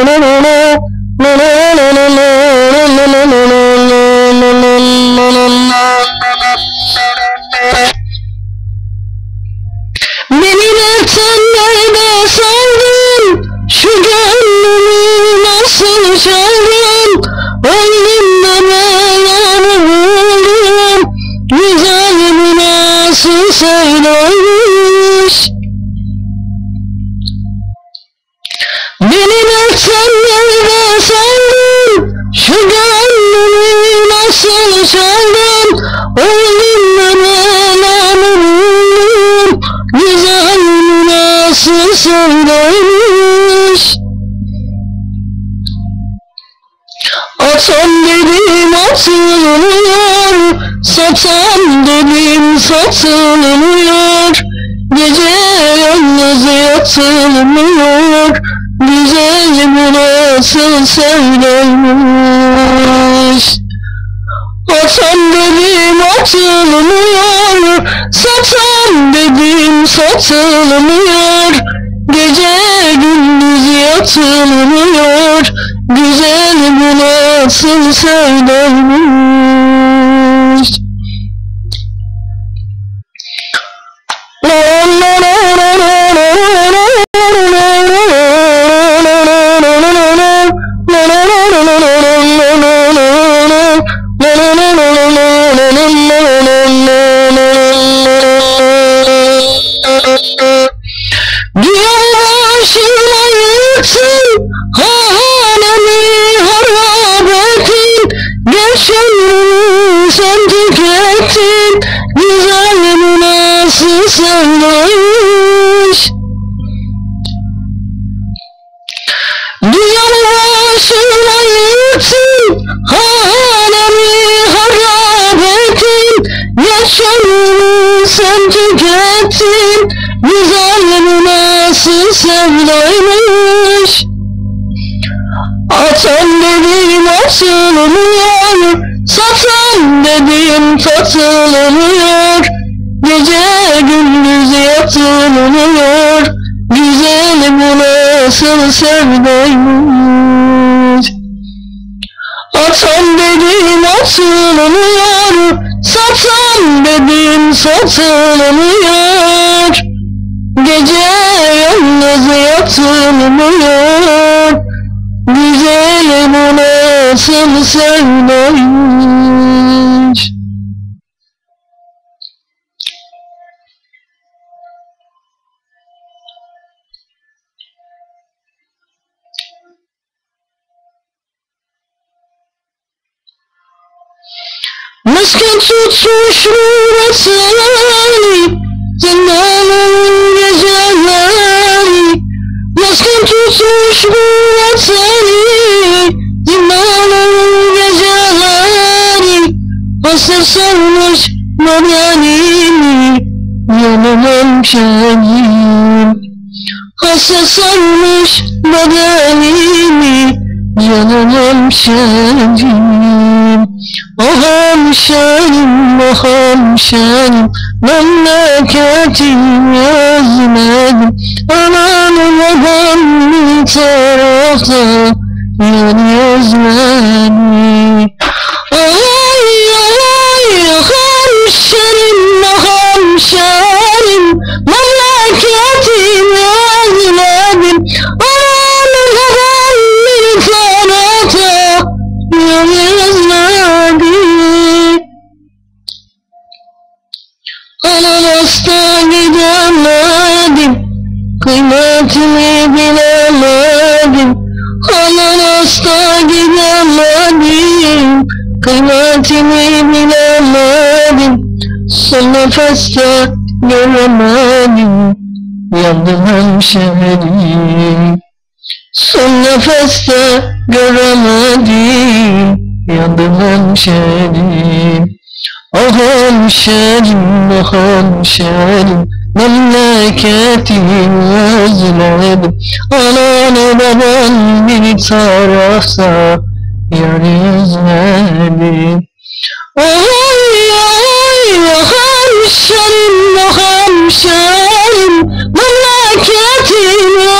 Beni nasıl söylemiş. Atan dedim atılmıyor Satan dedim satılmıyor Gece yalnız yatılmıyor Güzelimi nasıl söylemiş Atan dedim atılmıyor Satan dedim satılmıyor nasıl söylenmiş tükettin Güzelimi nasıl sevmiş Dünyanın başına yıksın Hanemi harap ettin Yaşamını sen tükettin Güzelimi nasıl sevdaymış Atan dedim atılmıyor Satan dedim satılmıyor Gece gündüz yatılmıyor Güzel bu nasıl sevdaymış. Atan dedim atılmıyor Satan dedim satılmıyor Gece yalnız yatılmıyor Güzel bu nasıl sevdaymış Mesken tutmuş nurasını Zindanın geceleri. Mesken tutmuş nurasını Zindanın geceleri. Hasır sarmış bedenimi Yanımam şenim Hasır sarmış bedenimi Canım hemşerim Oh hemşerim, oh hemşerim Memleketim özledim Anamın babam bir tarafta Yani özledim Kıymetini bilemedim Son nefeste göremedim Yandım hemşerim Son nefeste göremedim Yandım hemşerim Ah hemşerim, ah hemşerim Memleketimi özledim Ananı baban bir tarafta Yar özledim Oy oy hemşerim, hemşerim Memleketimi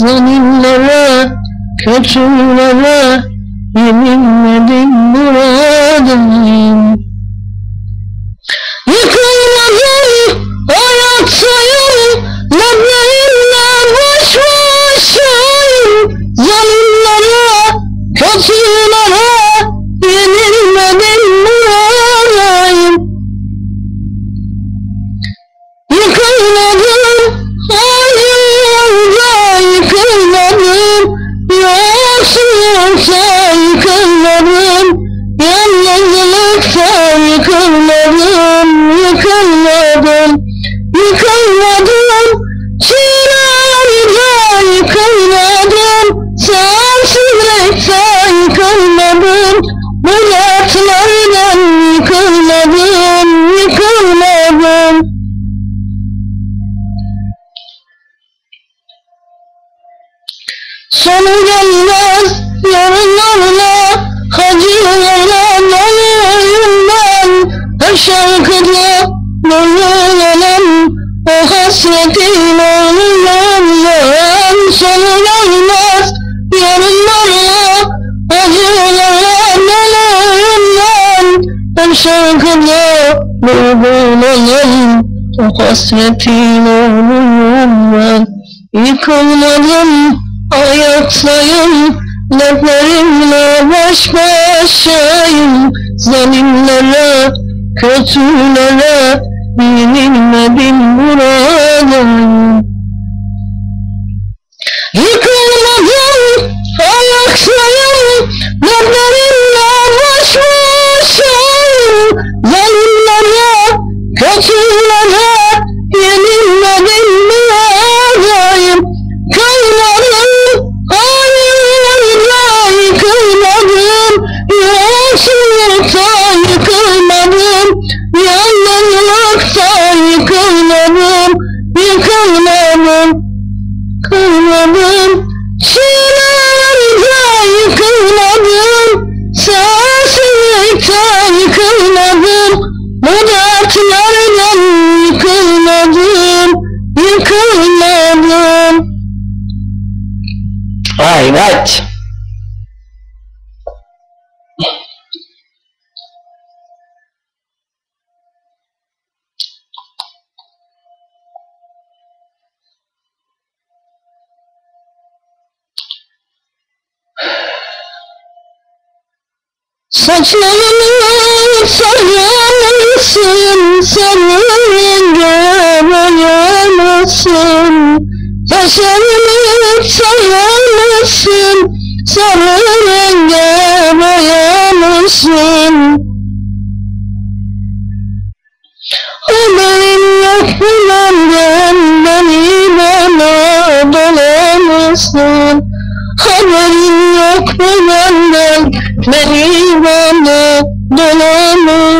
Zalimlere, kötülere Yeminledim buradayım Yıkılmadım, hayattayım Leplerimle baş başayım Zalimlere, kötülere Yenilmedim buradayım Yıkılmadım Sonu gelmez yarınlarına Hacılara doluyum ben Her şarkıda doluyum olan O hasretin oluyorum ben Sonu gelmez yarınlarına Hacılara doluyum ben Her şarkıda doluyum olan O hasretin baş başayım Zalimlere, kötülere Yenilmedim buradayım Yıkılmadım ayaktayım Dertlerimle Kulaman. All right. Such love Saçlarını sarıyorsun, sarı renge boyamışsın. Haberin yok benden, beni bana dolamışsın. Haberin yok benden, beni bana dolamışsın.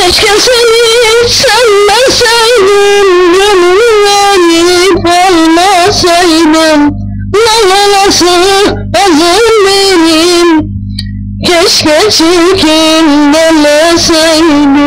Keşke seni sevmeseydim, gönlüme gidip olmasaydım. Lalası özüm benim, keşke çirkin demeseydim.